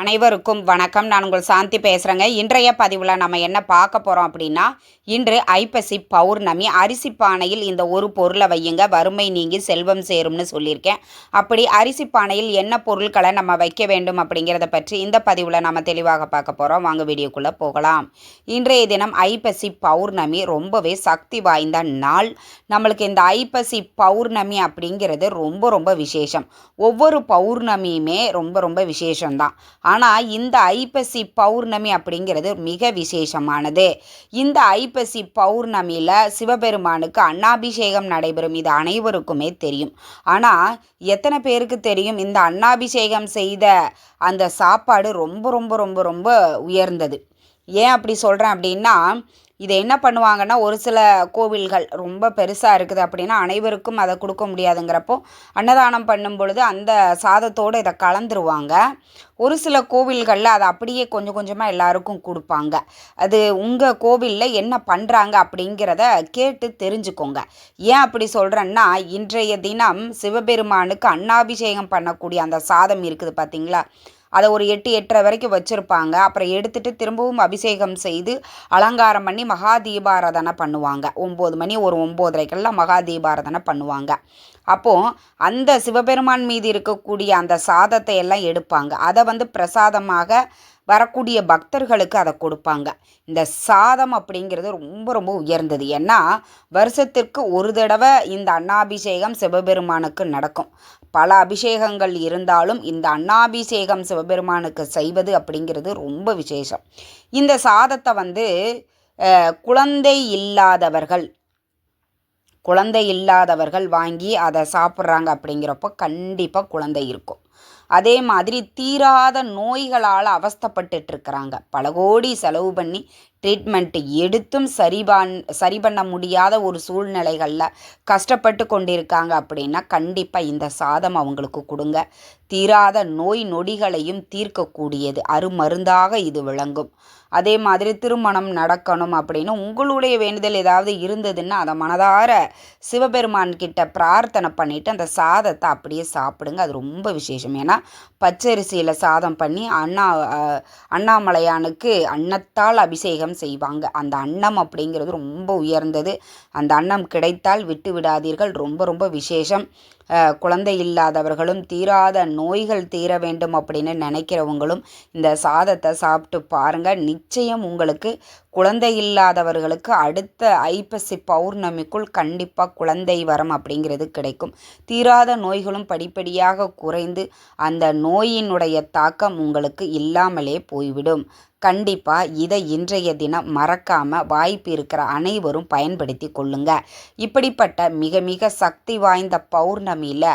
அனைவருக்கும் வணக்கம். நான் உங்கள் சாந்தி பேசுகிறேங்க இன்றைய பதிவில் நம்ம என்ன பார்க்க போகிறோம் அப்படின்னா இன்று ஐப்பசி பௌர்ணமி. அரிசி பானையில் இந்த ஒரு பொருளை வையுங்க. வறுமை நீங்கி செல்வம் சேரும்னு சொல்லியிருக்கேன். அப்படி அரிசி பானையில் என்ன பொருட்களை நம்ம வைக்க வேண்டும் அப்படிங்கிறத பற்றி இந்த பதிவில் நம்ம தெளிவாக பார்க்க போகிறோம் வாங்க வீடியோக்குள்ளே போகலாம். இன்றைய தினம் ஐப்பசி பௌர்ணமி. ரொம்பவே சக்தி வாய்ந்த நாள். நம்மளுக்கு இந்த ஐப்பசி பௌர்ணமி அப்படிங்கிறது ரொம்ப ரொம்ப விசேஷம். ஒவ்வொரு பௌர்ணமியுமே ரொம்ப ரொம்ப விசேஷம்தான். ஆனால் இந்த ஐப்பசி பௌர்ணமி அப்படிங்கிறது மிக விசேஷமானது. இந்த ஐப்பசி பௌர்ணமியில் சிவபெருமானுக்கு அன்னாபிஷேகம் நடைபெறும். இது அனைவருக்குமே தெரியும். ஆனால் எத்தனை பேருக்கு தெரியும்? இந்த அன்னாபிஷேகம் செய்த அந்த சாப்பாடு ரொம்ப ரொம்ப ரொம்ப ரொம்ப உயர்ந்தது. ஏன் அப்படி சொல்கிறேன் அப்படின்னா இதை என்ன பண்ணுவாங்கன்னா ஒரு சில கோவில்கள் ரொம்ப பெருசாக இருக்குது அப்படின்னா அனைவருக்கும் அதை கொடுக்க முடியாதுங்கிறப்போ அன்னதானம் பண்ணும் பொழுது அந்த சாதத்தோடு இதை கலந்துருவாங்க. ஒரு சில கோவில்களில் அதை அப்படியே கொஞ்சம் கொஞ்சமாக எல்லாருக்கும் கொடுப்பாங்க. அது உங்கள் கோவிலில் என்ன பண்ணுறாங்க அப்படிங்கிறத கேட்டு தெரிஞ்சுக்கோங்க. ஏன் அப்படி சொல்கிறேன்னா இன்றைய தினம் சிவபெருமானுக்கு அன்னாபிஷேகம் பண்ணக்கூடிய அந்த சாதம் இருக்குது பார்த்தீங்களா அதை ஒரு எட்டு எட்டரை வரைக்கும் வச்சுருப்பாங்க. அப்புறம் எடுத்துட்டு திரும்பவும் அபிஷேகம் செய்து அலங்காரம் பண்ணி மகா தீபாராதனை பண்ணுவாங்க. ஒம்பது மணி ஒரு ஒம்போதரைக்கெல்லாம் மகா தீபாராதனை பண்ணுவாங்க. அப்போது அந்த சிவபெருமான் மீது இருக்கக்கூடிய அந்த சாதத்தை எல்லாம் எடுப்பாங்க. அதை வந்து பிரசாதமாக வரக்கூடிய பக்தர்களுக்கு அதை கொடுப்பாங்க. இந்த சாதம் அப்படிங்கிறது ரொம்ப ரொம்ப உயர்ந்தது. ஏன்னா வருஷத்திற்கு ஒரு தடவை இந்த அன்னாபிஷேகம் சிவபெருமானுக்கு நடக்கும். பல அபிஷேகங்கள் இருந்தாலும் இந்த அண்ணாபிஷேகம் சிவபெருமானுக்கு செய்வது அப்படிங்கிறது ரொம்ப விசேஷம். இந்த சாதத்தை வந்து குழந்தை இல்லாதவர்கள் குழந்தை இல்லாதவர்கள் வாங்கி அதை சாப்பிட்றாங்க அப்படிங்கிறப்போ கண்டிப்பாக குழந்தை இருக்கும். அதே மாதிரி தீராத நோய்களால் அவஸ்தப்பட்டுட்ருக்குறாங்க பல கோடி செலவு பண்ணி ட்ரீட்மெண்ட்டு எடுத்தும் சரிபான் சரி பண்ண முடியாத ஒரு சூழ்நிலைகளில் கஷ்டப்பட்டு கொண்டிருக்காங்க அப்படின்னா கண்டிப்பாக இந்த சாதம் அவங்களுக்கு கொடுங்க. தீராத நோய் நொடிகளையும் தீர்க்கக்கூடியது. அருமருந்தாக இது விளங்கும். அதே மாதிரி திருமணம் நடக்கணும் அப்படின்னு உங்களுடைய வேண்டுதல் ஏதாவது இருந்ததுன்னா அதை மனதார சிவபெருமான் கிட்ட பிரார்த்தனை பண்ணிவிட்டு அந்த சாதத்தை அப்படியே சாப்பிடுங்க. அது ரொம்ப விசேஷம். ஏன்னா பச்சரிசியில் சாதம் பண்ணி அண்ணா அண்ணாமலையானுக்கு அன்னத்தால் அபிஷேகம் செய்வாங்க. அந்த அன்னம் அப்படிங்கிறது ரொம்ப உயர்ந்தது. அந்த அன்னம் கிடைத்தால் விட்டு விடாதீர்கள். ரொம்ப ரொம்ப விசேஷம். குழந்தை இல்லாதவர்களும் தீராத நோய்கள் தீர வேண்டும் அப்படின்னு நினைக்கிறவங்களும் இந்த சாதத்தை சாப்பிட்டு பாருங்கள் நிச்சயம் உங்களுக்கு குழந்தை இல்லாதவர்களுக்கு அடுத்த ஐப்பசி பௌர்ணமிக்குள் கண்டிப்பாக குழந்தை வரம் அப்படிங்கிறது கிடைக்கும். தீராத நோய்களும் படிப்படியாக குறைந்து அந்த நோயினுடைய தாக்கம் உங்களுக்கு இல்லாமலே போய்விடும். கண்டிப்பாக இதை இன்றைய தினம் மறக்காமல் வாய்ப்பு இருக்கிற அனைவரும் பயன்படுத்தி கொள்ளுங்க. இப்படிப்பட்ட மிக மிக சக்தி வாய்ந்த பௌர்ணமியில்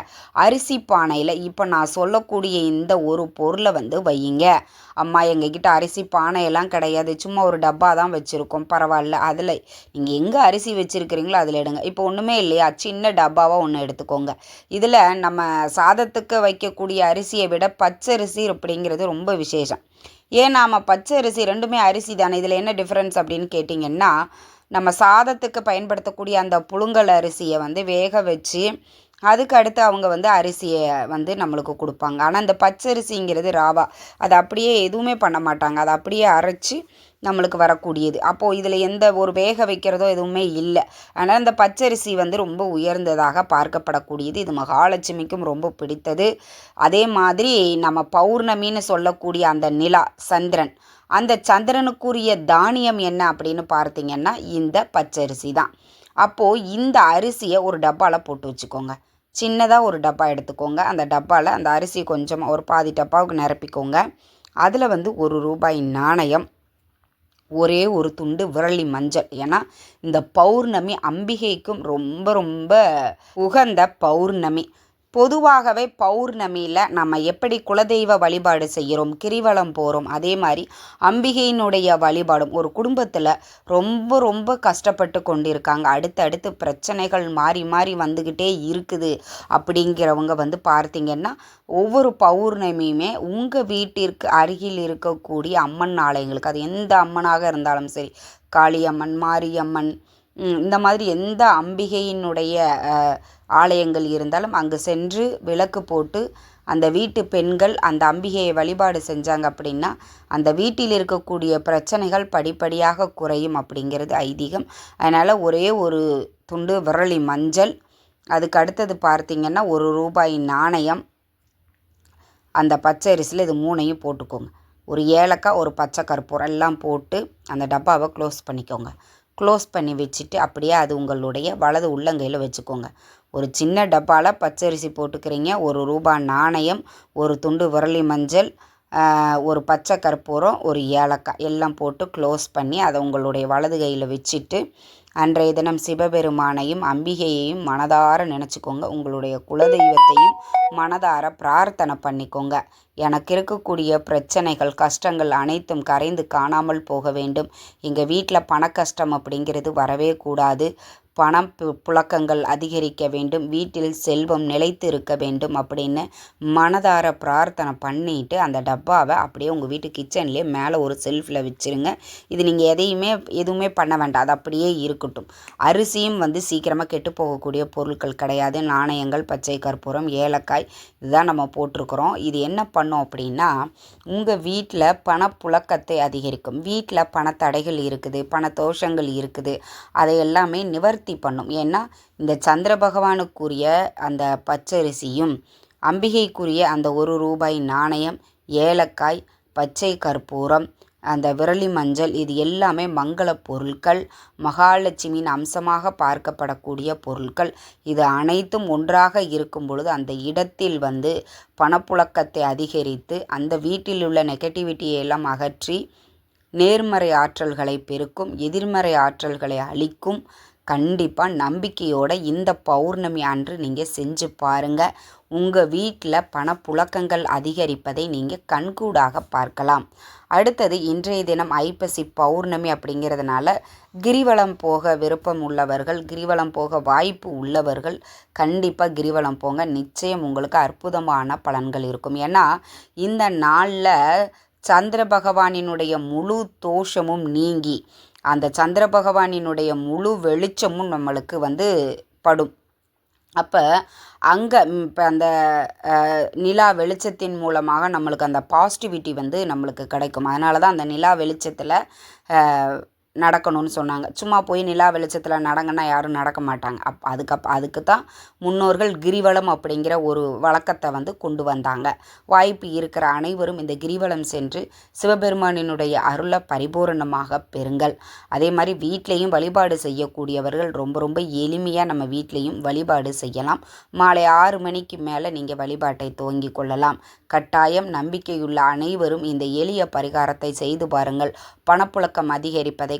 அரிசி பானையில் இப்போ நான் சொல்லக்கூடிய இந்த ஒரு பொருளை வந்து வையுங்க. அம்மா எங்ககிட்ட அரிசி பானையெல்லாம் கிடையாது. சும்மா ஒரு டப்பா தான் வச்சுருக்கோம். பரவாயில்ல. அதில் நீங்கள் எங்கே அரிசி வச்சுருக்கிறீங்களோ அதில் எடுங்க. இப்போ ஒன்றுமே இல்லையா? சின்ன டப்பாவாக ஒன்று எடுத்துக்கோங்க. இதில் நம்ம சாதத்துக்கு வைக்கக்கூடிய அரிசியை விட பச்சரிசி அப்படிங்கிறது ரொம்ப விசேஷம். ஏன் நாம் பச்சை அரிசி ரெண்டுமே அரிசி தானே? இதில் என்ன டிஃப்ரென்ஸ் அப்படின்னு கேட்டிங்கன்னா நம்ம சாதத்துக்கு பயன்படுத்தக்கூடிய அந்த புழுங்கல் அரிசியை வந்து வேக வச்சு அதுக்கு அடுத்து அவங்க வந்து அரிசியை வந்து நம்மளுக்கு கொடுப்பாங்க. ஆனால் இந்த பச்சரிசிங்கிறது ராவா. அதை அப்படியே எதுவுமே பண்ண மாட்டாங்க. அதை அப்படியே அரைச்சி நம்மளுக்கு வரக்கூடியது. அப்போது இதில் எந்த ஒரு வேக வைக்கிறதோ எதுவுமே இல்லை. ஆனால் இந்த பச்சரிசி வந்து ரொம்ப உயர்ந்ததாக பார்க்கப்படக்கூடியது. இது மகாலட்சுமிக்கும் ரொம்ப பிடித்தது. அதே மாதிரி நம்ம பௌர்ணமின்னு சொல்லக்கூடிய அந்த நிலா சந்திரன். அந்த சந்திரனுக்குரிய தானியம் என்ன அப்படின்னு பார்த்தீங்கன்னா இந்த பச்சரிசி தான். அப்போது இந்த அரிசியை ஒரு டப்பாவில் போட்டு வச்சுக்கோங்க. சின்னதாக ஒரு டப்பா எடுத்துக்கோங்க. அந்த டப்பாவில் அந்த அரிசி கொஞ்சம் ஒரு பாதி டப்பாவுக்கு நிரப்பிக்கோங்க. அதில் வந்து ஒரு ரூபாய் நாணயம் ஒரே ஒரு துண்டு விரலி மஞ்சள். ஏன்னா இந்த பௌர்ணமி அம்பிகைக்கும் ரொம்ப ரொம்ப உகந்த பௌர்ணமி. பொதுவாகவே பௌர்ணமியில் நம்ம எப்படி குலதெய்வ வழிபாடு செய்கிறோம் கிரிவலம் போகிறோம் அதே மாதிரி அம்பிகையினுடைய வழிபாடும் ஒரு குடும்பத்தில் ரொம்ப ரொம்ப கஷ்டப்பட்டு கொண்டிருக்காங்க. அடுத்தடுத்து பிரச்சனைகள் மாறி மாறி வந்துக்கிட்டே இருக்குது அப்படிங்கிறவங்க வந்து பார்த்திங்கன்னா ஒவ்வொரு பௌர்ணமியுமே உங்கள் வீட்டிற்கு அருகில் இருக்கக்கூடிய அம்மன் ஆலயங்களுக்கு அது எந்த அம்மனாக இருந்தாலும் சரி காளியம்மன் மாரியம்மன் இந்த மாதிரி எந்த அம்பிகையினுடைய ஆலயங்கள் இருந்தாலும் அங்கு சென்று விளக்கு போட்டு அந்த வீட்டு பெண்கள் அந்த அம்பிகையை வழிபாடு செஞ்சாங்க அப்படின்னா அந்த வீட்டில் இருக்கக்கூடிய பிரச்சனைகள் படிப்படியாக குறையும் அப்படிங்கிறது ஐதீகம். அதனால் ஒரே ஒரு துண்டு விரலி மஞ்சள் அதுக்கு அடுத்தது பார்த்தீங்கன்னா ஒரு ரூபாய் நாணயம் அந்த பச்சை அரிசியில் இது மூணையும் போட்டுக்கோங்க. ஒரு ஏலக்காய் ஒரு பச்சை கற்பூரம் எல்லாம் போட்டு அந்த டப்பாவை க்ளோஸ் பண்ணிக்கோங்க. க்ளோஸ் பண்ணி வச்சுட்டு அப்படியே அது உங்களுடைய வலது உள்ளங்கையில் வச்சுக்கோங்க. ஒரு சின்ன டப்பாவில் பச்சரிசி போட்டுக்கிறீங்க ஒரு ரூபாய் நாணயம் ஒரு துண்டு விரலி மஞ்சள் ஒரு பச்சை கற்பூரம் ஒரு ஏலக்காய் எல்லாம் போட்டு க்ளோஸ் பண்ணி அதை உங்களுடைய வலது கையில் வச்சுட்டு அன்றைய தினம் சிவபெருமானையும் அம்பிகையையும் மனதார நினச்சிக்கோங்க. உங்களுடைய குலதெய்வத்தையும் மனதார பிரார்த்தனை பண்ணிக்கோங்க. எனக்கு இருக்கக்கூடிய பிரச்சனைகள் கஷ்டங்கள் அனைத்தும் கரைந்து காணாமல் போக வேண்டும். எங்கள் வீட்டில் பண கஷ்டம் அப்படிங்கிறது வரவே கூடாது. பணம் பு- புழக்கங்கள் அதிகரிக்க வேண்டும். வீட்டில் செல்வம் நிலைத்து இருக்க வேண்டும் அப்படின்னு மனதார பிரார்த்தனை பண்ணிட்டு அந்த டப்பாவை அப்படியே உங்கள் வீட்டு கிச்சன்லேயே மேலே ஒரு செல்ஃபில் வச்சுருங்க. இது நீங்கள் எதையுமே எதுவுமே பண்ண வேண்டாம். அது அப்படியே இருக்கட்டும். அரிசியும் வந்து சீக்கிரமாக கெட்டு போகக்கூடிய பொருட்கள் கிடையாது. நாணயங்கள் பச்சை கற்பூரம் ஏலக்காய் இதுதான் நம்ம போட்டிருக்கிறோம். இது என்ன பண்ணும் அப்படின்னா உங்கள் வீட்டில் பணப்புழக்கத்தை அதிகரிக்கும். வீட்டில் பணத்தடைகள் இருக்குது பண தோஷங்கள் இருக்குது. அதை எல்லாமே நிவர்த்தி பண்ணும். ஏன்னா இந்த சந்திர பகவானுக்குரிய அந்த பச்சரிசியும் அம்பிகைக்குரிய அந்த ஒரு ரூபாய் நாணயம் ஏலக்காய் பச்சை கற்பூரம் அந்த விரலி மஞ்சள் இது எல்லாமே மங்கள பொருட்கள் மகாலட்சுமியின் அம்சமாக பார்க்கப்படக்கூடிய பொருட்கள் இது அனைத்தும் ஒன்றாக இருக்கும் பொழுது அந்த இடத்தில் வந்து பணப்புழக்கத்தை அதிகரித்து அந்த வீட்டில் உள்ள நெகட்டிவிட்டியை எல்லாம் அகற்றி நேர்மறை ஆற்றல்களை பெருக்கும் எதிர்மறை ஆற்றல்களை அழிக்கும். கண்டிப்பாக நம்பிக்கையோட இந்த பௌர்ணமி அன்று நீங்கள் செஞ்சு பாருங்கள் உங்கள் வீட்டில் பணப்புழக்கங்கள் அதிகரிப்பதை நீங்கள் கண்கூடாக பார்க்கலாம். அடுத்தது இன்றைய தினம் ஐப்பசி பௌர்ணமி அப்படிங்கிறதுனால கிரிவலம் போக விருப்பம் உள்ளவர்கள் கிரிவலம் போக வாய்ப்பு உள்ளவர்கள் கண்டிப்பாக கிரிவலம் போங்க. நிச்சயம் உங்களுக்கு அற்புதமான பலன்கள் இருக்கும். ஏன்னா இந்த நாளில் சந்திர பகவானினுடைய முழு தோஷமும் நீங்கி அந்த சந்திர பகவானினுடைய முழு வெளிச்சமும் நம்மளுக்கு வந்து படும். அப்போ அங்கே இப்போ அந்த நிலா வெளிச்சத்தின் மூலமாக நம்மளுக்கு அந்த பாசிட்டிவிட்டி வந்து நம்மளுக்கு கிடைக்கும். அதனால தான் அந்த நிலா வெளிச்சத்தில் நடக்கணும்னு சொன்னாங்க. சும்மா போய் நிலா வெளிச்சத்தில் நடங்கன்னா யாரும் நடக்க மாட்டாங்க. அப் அதுக்கப் அதுக்கு தான் முன்னோர்கள் கிரிவலம் அப்படிங்கிற ஒரு வழக்கத்தை வந்து கொண்டு வந்தாங்க. வாய்ப்பு இருக்கிற அனைவரும் இந்த கிரிவலம் சென்று சிவபெருமானினுடைய அருளை பரிபூரணமாக பெறுங்கள். அதே மாதிரி வீட்லேயும் வழிபாடு செய்யக்கூடியவர்கள் ரொம்ப ரொம்ப எளிமையாக நம்ம வீட்லேயும் வழிபாடு செய்யலாம். மாலை ஆறு மணிக்கு மேலே நீங்கள் வழிபாட்டை துவங்கி கொள்ளலாம். கட்டாயம் நம்பிக்கையுள்ள அனைவரும் இந்த எளிய பரிகாரத்தை செய்து பாருங்கள். பணப்புழக்கம் அதிகரிப்பதை